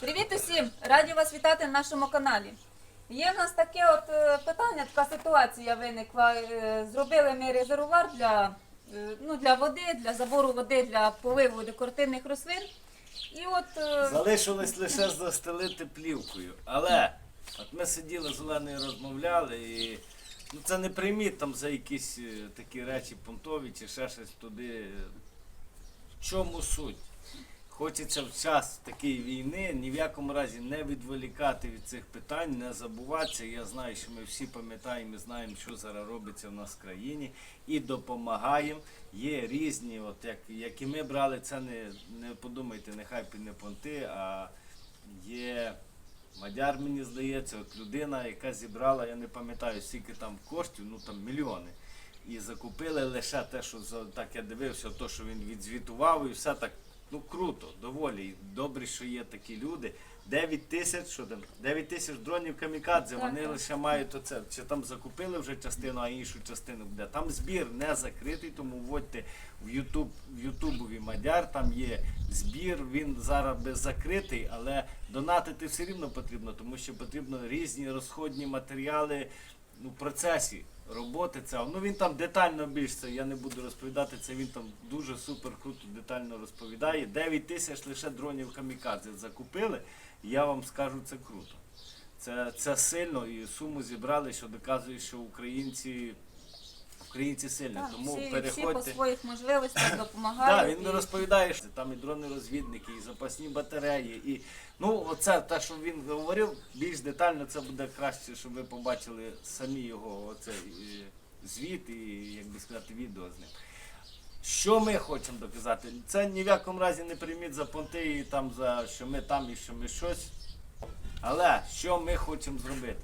Привіт усім! Раді вас вітати на нашому каналі. Є в нас таке от е, питання, така ситуація виникла. Е, Зробили ми резервуар для, е, ну, для води, для забору води, для поливу декоративних рослин. І от Залишилось лише застелити плівкою. Але от ми сиділи з Оленою розмовляли і ну, це не прийміть там за якісь такі речі понтові чи ще щось туди. В чому суть? Хочеться в час такої війни ні в якому разі не відволікати від цих питань, не забуватися. Я знаю, що ми всі пам'ятаємо і знаємо, що зараз робиться в нас в країні, і допомагаємо. Є різні, от як, і ми брали, це не, не подумайте, нехай не понти, а є мадяр, мені здається, от людина, яка зібрала, я не пам'ятаю, скільки там коштів, ну там мільйони. І закупили лише те, що так я дивився, то, що він відзвітував, і все так ну круто, доволі. Добре, що є такі люди. 9 тисяч, що там, 9 тисяч дронів камікадзе, вони так. лише мають оце. Чи там закупили вже частину, а іншу частину буде. Там збір не закритий, тому вводьте в Ютуб в Ютубові Мадяр, там є збір, він зараз без закритий, але донатити все рівно потрібно, тому що потрібно різні розходні матеріали ну, в процесі роботи. Це. Ну він там детально більш це, я не буду розповідати, це він там дуже супер круто детально розповідає. 9 тисяч лише дронів камікадзе закупили. Я вам скажу, це круто. Це, це сильно і суму зібрали, що доказує, що українці, українці сильні. так, Тому всі, всі по переходьте. своїх можливостях Так, допомагають. він і- розповідає, що там і дрони-розвідники, і запасні батареї. І, ну, оце те, що він говорив, більш детально це буде краще, щоб ви побачили самі його оцей, е, звіт і, як би сказати, відео з ним. Що ми хочемо доказати? Це ні в якому разі не прийміть за понти і там за що ми там і що ми щось. Але що ми хочемо зробити?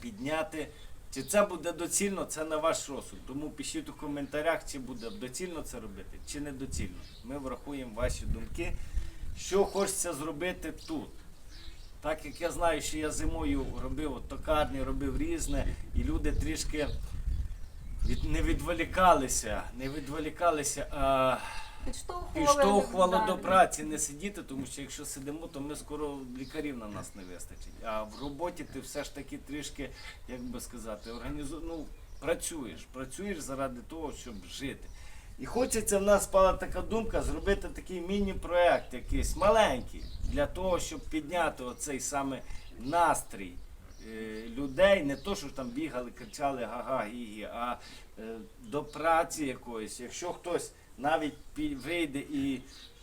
Підняти. Чи це буде доцільно, це на ваш розсуд. Тому пишіть у коментарях, чи буде доцільно це робити, чи не доцільно. Ми врахуємо ваші думки. Що хочеться зробити тут. Так як я знаю, що я зимою робив токарні, робив різне, і люди трішки від, не відволікалися, не відволікалися, а Підштовхували, підштовхувало до праці не сидіти, тому що якщо сидимо, то ми скоро лікарів на нас не вистачить. А в роботі ти все ж таки трішки, як би сказати, організу... ну, працюєш, працюєш заради того, щоб жити. І хочеться в нас спала така думка зробити такий міні-проект якийсь маленький, для того, щоб підняти оцей саме настрій е, людей, не то, що там бігали, кричали га-га, гі-гі, а е, до праці якоїсь. Якщо хтось навіть вийде і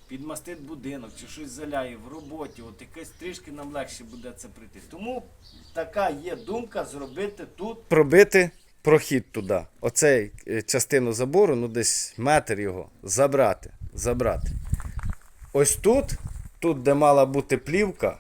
підмастить будинок чи щось заляє в роботі, от якось трішки нам легше буде це прийти. Тому така є думка зробити тут. Пробити прохід туди. Оцей е, частину забору, ну десь метр його, забрати. забрати. Ось тут, тут, де мала бути плівка,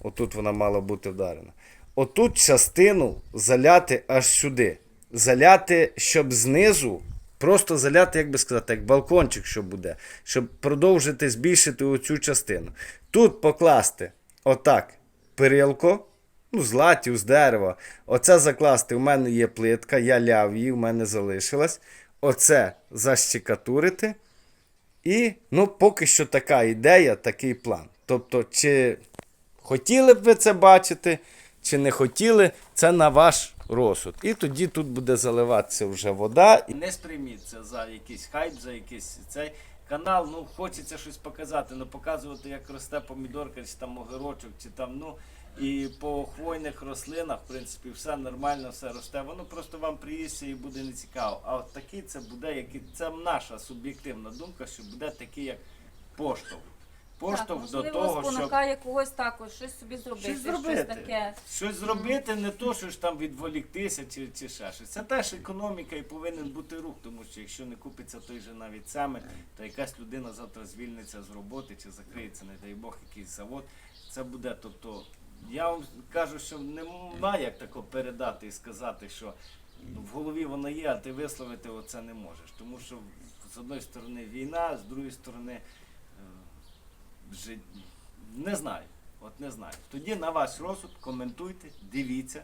отут вона мала бути вдарена. Отут частину заляти аж сюди. Заляти, щоб знизу, просто заляти, як би сказати, як балкончик, що буде, щоб продовжити збільшити оцю частину. Тут покласти отак перилко, ну, з латів, з дерева. Оце закласти. У мене є плитка, я ляв її, в мене залишилась. Оце защекатурити. І ну, поки що така ідея, такий план. Тобто, чи хотіли б ви це бачити, чи не хотіли, це на ваш розсуд. І тоді тут буде заливатися вже вода. Не сприйміться за якийсь хайп, за якийсь цей канал. Ну, хочеться щось показати, ну показувати, як росте помідорка, чи там огірочок, чи там, ну. І по хвойних рослинах, в принципі, все нормально, все росте. Воно просто вам приїсться і буде нецікаво. А от такий це буде, який це наша суб'єктивна думка, що буде такий як поштовх. Поштовх до можливо, того, щоб спонукає когось також щось собі зробити, щось зробити. таке. Щось зробити, не то, що ж там відволіктися чи, чи ще щось. Це теж економіка і повинен бути рух, тому що якщо не купиться той же навіть саме, то якась людина завтра звільниться з роботи чи закриється, не дай Бог, якийсь завод. Це буде. Тобто, я вам кажу, що немає як тако передати і сказати, що в голові воно є, а ти висловити оце не можеш. Тому що з одної сторони війна, з другої сторони. Жит... Не знаю. От не знаю. Тоді на ваш розсуд коментуйте, дивіться.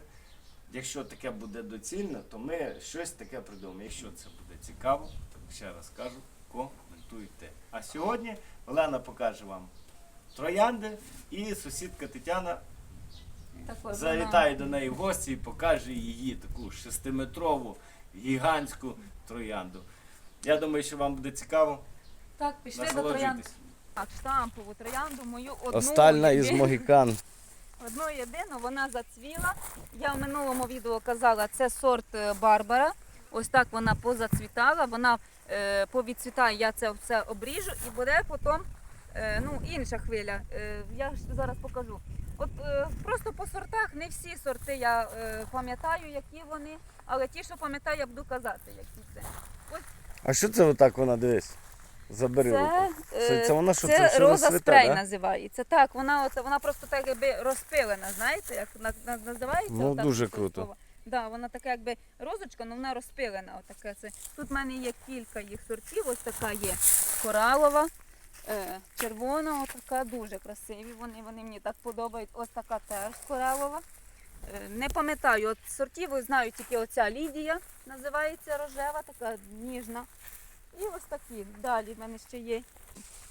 Якщо таке буде доцільно, то ми щось таке придумаємо. Якщо це буде цікаво, то ще раз кажу, коментуйте. А сьогодні Олена покаже вам троянди, і сусідка Тетяна завітає до неї в гості і покаже її таку шестиметрову гігантську троянду. Я думаю, що вам буде цікаво. Так, пішли до троянд. Так, штампову троянду мою одну. Остальна із єдину- Могікан. Одну єдину, вона зацвіла. Я в минулому відео казала, це сорт е, Барбара. Ось так вона позацвітала. Вона е, повідцвітає, я це все обріжу і буде потім е, ну, інша хвиля. Е, я зараз покажу. От е, просто по сортах, не всі сорти я е, пам'ятаю, які вони, але ті, що пам'ятаю, я буду казати, які це. А що це отак вона дивись? Забери Це, руку. е, Це, це вона що це це роза розцвіте, спрей да? називається. Так, вона от вона просто так якби розпилена, знаєте, як на, на- називається? Ну, отак дуже круто. слово. Да, вона така якби розочка, але вона розпилена. Отаке це. Тут в мене є кілька їх сортів. Ось така є коралова, е, червона, отака дуже красиві. Вони, вони мені так подобають. Ось така теж коралова. Е, Не пам'ятаю, от сортів знаю тільки оця Лідія, називається рожева, така ніжна. І ось такі. Далі в мене ще є.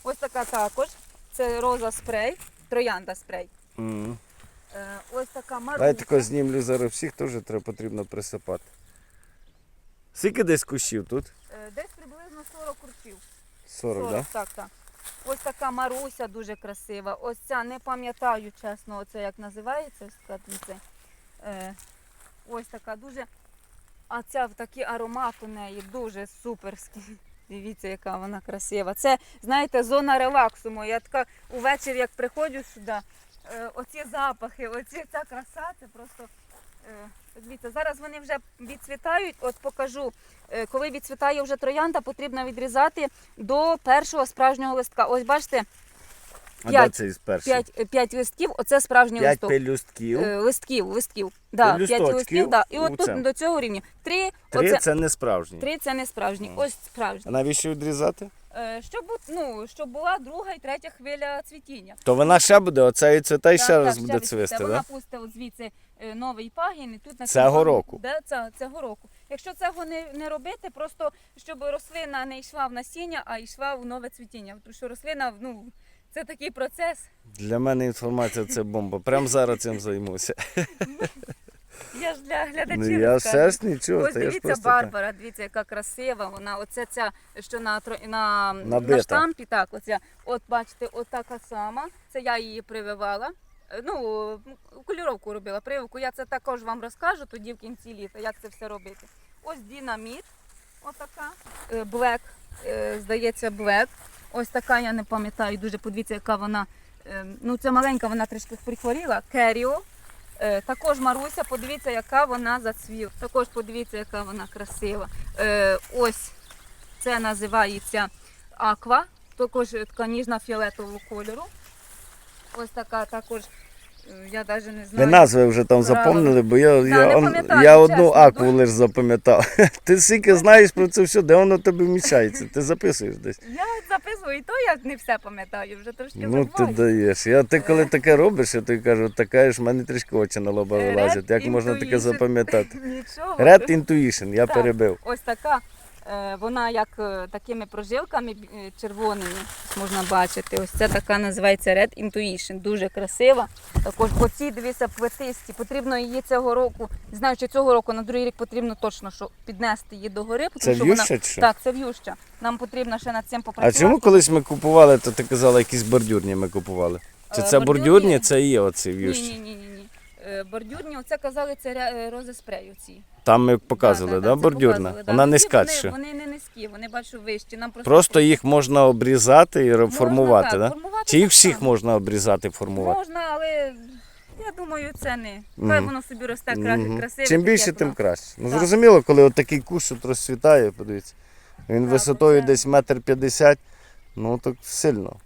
Ось така також. Це роза спрей, троянда спрей. Мгм. Е, ось така маруся. Давай тако знімлю зараз всіх, теж треба потрібно присипати. Скільки десь кущів тут? Е, Десь приблизно 40 курчів. 40, так? так, так. Ось така Маруся дуже красива. Ось ця не пам'ятаю чесно, оце як називається. Ось така, е, ось така дуже. А ця такий аромат у неї дуже суперський. Дивіться, яка вона красива. Це, знаєте, зона релаксу моя. Я така увечері, як приходжу сюди, е, оці запахи, оці ця краса, це просто. е, Дивіться, зараз вони вже відцвітають. От покажу. Е, Коли відцвітає вже троянда, потрібно відрізати до першого справжнього листка. Ось бачите, А де П'ять. це із перших? 5, 5 листків, оце справжній П'ять листок. пелюстків. Е, Листків, листків. Да, п'ять Пелюсточків листків, да. І от тут цьому. до цього рівня. Три, Три оце, це не справжні. три це не справжні, ось справжні. А навіщо відрізати? Е, Щоб, бу- ну, щоб була друга і третя хвиля цвітіння. То вона ще буде, оця і цвіта і ще раз буде відцвіте. цвісти, Вона от звідси е, новий пагін і тут на Цього цьому- року? Да, це, цього року. Якщо цього не, не робити, просто щоб рослина не йшла в насіння, а йшла в нове цвітіння. Тому що рослина, ну, це такий процес. Для мене інформація це бомба. Прямо зараз цим займуся. Я ж для глядачів. Ну я все ж нічого, Ось я ж дивіться, так. Барбара, дивіться, яка красива. Вона, оце ця, що на, на, Набита. на штампі, так, оця. От бачите, от така сама. Це я її прививала. Е, Ну, кольоровку робила, прививку. Я це також вам розкажу тоді в кінці літа, як це все робити. Ось динаміт, отака. Блек, е, здається, блек. Ось така, я не пам'ятаю, дуже подивіться, яка вона. е, Ну, це маленька, вона трішки прихворіла. Керіо. Е, Також Маруся, подивіться, яка вона зацвіла. Також подивіться, яка вона красива. Е, Ось це називається аква, також така ніжна фіолетового кольору. Ось така також, я навіть не Ви знаю. назви вже там запомнили, бо я, не я, он- я одну чесно. акву лише запам'ятав. Ти скільки знаєш про це все, де воно тобі вміщається? Ти записуєш десь. Я записую і то, я не все пам'ятаю, вже трошки Ну ти даєш. Я ти коли таке робиш, я тобі кажу, така ж в мене трішки очі на лоба вилазять. Як можна таке запам'ятати? Нічого. Red Intuition, я Так. перебив. Ось така. Е, Вона як е, такими прожилками е, червоними можна бачити. Ось це така називається Red Intuition. Дуже красива. Також оці дивіться плетисті. Потрібно її цього року. Не знаю, чи цього року на другий рік потрібно точно що піднести її до гори. Це що вона- чи? Так, це в'юща. Нам потрібно ще над цим попрацювати. А чому колись ми купували, то ти казала, якісь бордюрні ми купували? Чи це бордюрні- бордюрні, це і є оці в'ющі? ні, ні, ні, Бордюрні, оце казали, це е, рози оці. Там ми показували, да, це бордюрна? показували, да. Вона низька ці що? Вони, вони не низькі, вони бачу вищі. Нам просто, Просто їх можна обрізати і Можна, формувати, так, да? формувати Чи їх так всіх само. можна обрізати і формувати? Можна, але я думаю, це не. Хай Мгм. воно собі росте кра... Мгм. красиве. Чим таке, більше, як тим воно. краще. Ну Так. зрозуміло, коли от такий кущ от розцвітає, подивіться. Він Так, висотою оце- десь метр п'ятдесят, ну так сильно.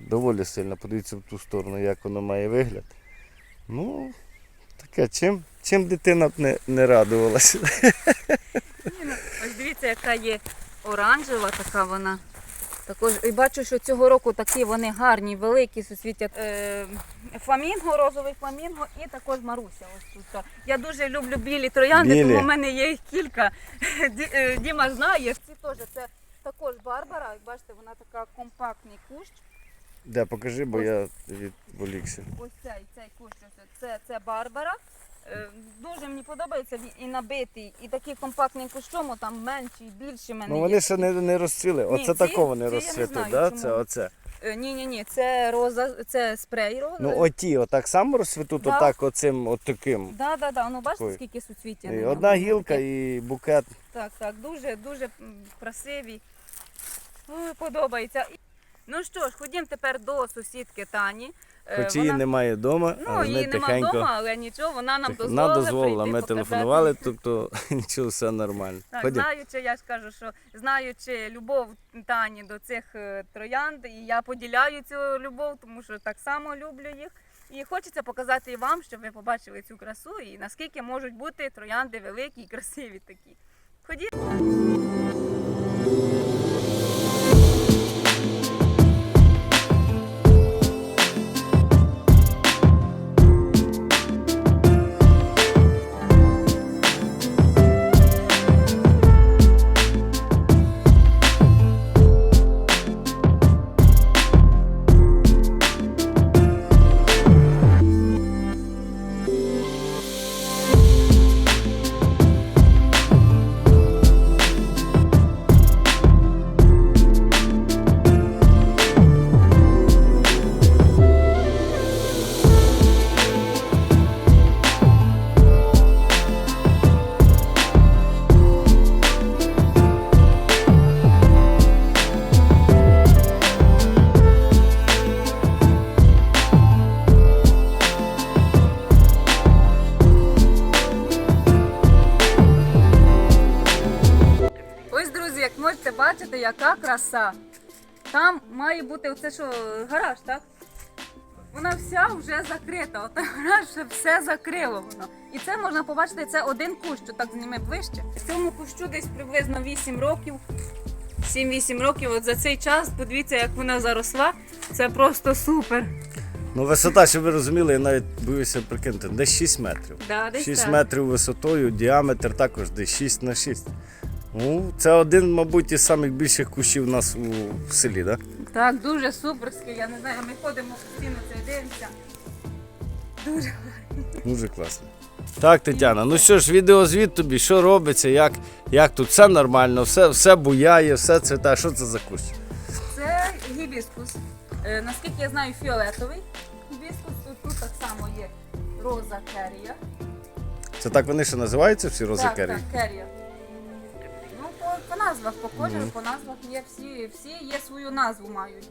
Доволі сильно. Подивіться в ту сторону, як воно має вигляд. Ну, таке, чим, чим дитина б не, не радувалася. Ну, Ось дивіться, яка є оранжева така вона. Також і бачу, що цього року такі вони гарні, великі суцвіття. Е, фламінго, розовий фламінго і також Маруся. Ось тут. Я дуже люблю білі троянди, Білі. тому в мене є їх кілька. Ді- е, Діма знає, ці теж це також Барбара. Бачите, вона така компактний кущ. Де, покажи, бо я відволікся. Ось цей, цей кущ, ось це, це Барбара. Е, Дуже мені подобається він і набитий, і такий компактний кущом, там менші, більші мене. Ну вони ще не, не розцвіли. Ні, Оце ці- такого ці я не розцвіли, знаю, да? чому. Це оце. Ні, ні, ні, це роза, це спрей роза. Ну оті, отак само розцвітуть, Да. отак оцим, от таким. Да, да, да. Ну бачите, Ой. скільки суцвіття. І ньому? одна гілка і букет. Так, так, дуже, дуже м, красиві. Ой, подобається. І- Ну що ж, ходімо тепер до сусідки Тані. Е, Хоч її немає вдома, Ну, але ми тихенько. вдома, але нічого, вона нам дозволила. Вона дозволила, ми показати. телефонували, тобто нічого, все нормально. Так, Ходім. знаючи, я ж кажу, що знаючи любов Тані до цих е, троянд, і я поділяю цю любов, тому що так само люблю їх. І хочеться показати і вам, щоб ви побачили цю красу і наскільки можуть бути троянди великі і красиві такі. Ходіть. Краса. Там має бути оце що, гараж, так? Вона вся вже закрита. От гараж вже все закрило воно. І це можна побачити, це один кущ, що так зніме ближче. Цьому кущу десь приблизно 8 років. 7-8 років. От за цей час, подивіться, як вона заросла. Це просто супер. Ну, висота, щоб ви розуміли, я навіть боюся прикинути, десь 6 метрів. Да, десь 6 так. метрів висотою, діаметр також десь 6 на 6. Ну, це один, мабуть, із самих більших кущів у нас у селі, так? Так, дуже суперський. Я не знаю, ми ходимо постійно це дивимося. Дуже Дуже класно. Так, Тетяна, ну що ж, відеозвіт тобі, що робиться, як, як тут все нормально, все, все буяє, все цвіте. Що це за кущ? Це гібіскус. Е, наскільки я знаю, фіолетовий гібіскус. Тут, тут так само є роза керія. Це так вони ще називаються всі рози так, керрі? так, керія. Ну, по, назвах, по кольору, по назвах є всі, всі є свою назву мають.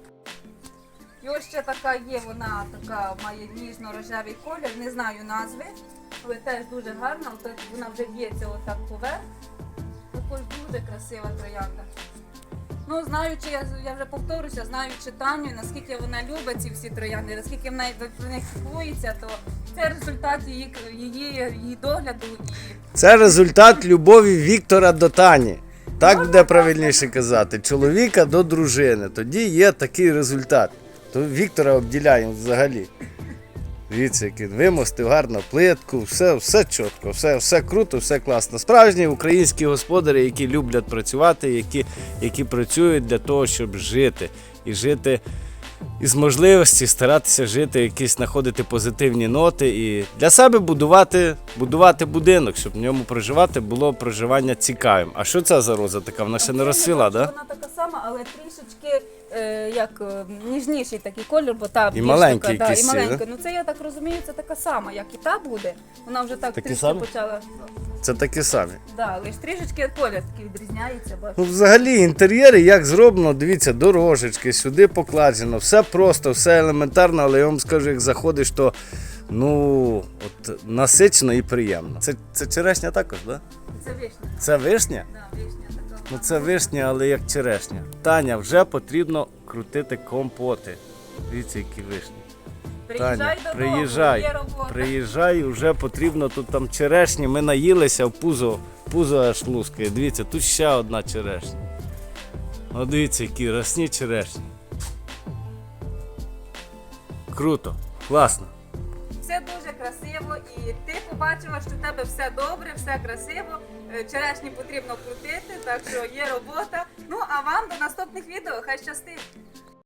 І ось ще така є, вона така має ніжно-рожевий колір, не знаю назви, але теж дуже гарна. От вона вже б'ється отак поверх. Також дуже красива троянда. Ну, знаючи, я, я вже повторюся, знаючи Таню, наскільки вона любить ці всі троянди, наскільки вона про них піклується, то це результат її, її, її догляду і Це результат любові Віктора до Тані. Так буде правильніше казати. Чоловіка до дружини. Тоді є такий результат. То Віктора обділяємо взагалі. Дивіться, як він вимостив гарно плитку, все, все чітко, все, все круто, все класно. Справжні українські господарі, які люблять працювати, які, які працюють для того, щоб жити. І жити із можливості старатися жити, якісь знаходити позитивні ноти і для себе будувати, будувати будинок, щоб в ньому проживати було проживання цікавим. А що це за роза така? Вона ще не розцвіла, так? так? Вона така сама, але трішечки е, як е, ніжніший такий колір, бо та більш маленький така, да, і маленька. Ну це я так розумію, це така сама, як і та буде. Вона вже так Такі трішки самі? почала. Це такі самі. Да, лише трішечки колір такий відрізняється. Бачу. Ну, взагалі, інтер'єри як зроблено, дивіться, дорожечки, сюди покладено, все просто, все елементарно, але я вам скажу, як заходиш, то ну, от, насичено і приємно. Це, це черешня також, так? Да? Це вишня. Це вишня? Да, вишня. Ну це вишня, але як черешня. Таня, вже потрібно крутити компоти. Дивіться, які вишні. Приїжджай Таня, додому, приїжджай. є робота. Приїжджай, вже потрібно тут там черешні. Ми наїлися в пузо, пузо аж лускає. Дивіться, тут ще одна черешня. О, дивіться, які росні черешні. Круто, класно. Все дуже красиво, і ти побачила, що в тебе все добре, все красиво. Е, Черешні потрібно крутити, так що є робота. Ну а вам до наступних відео. Хай щастить!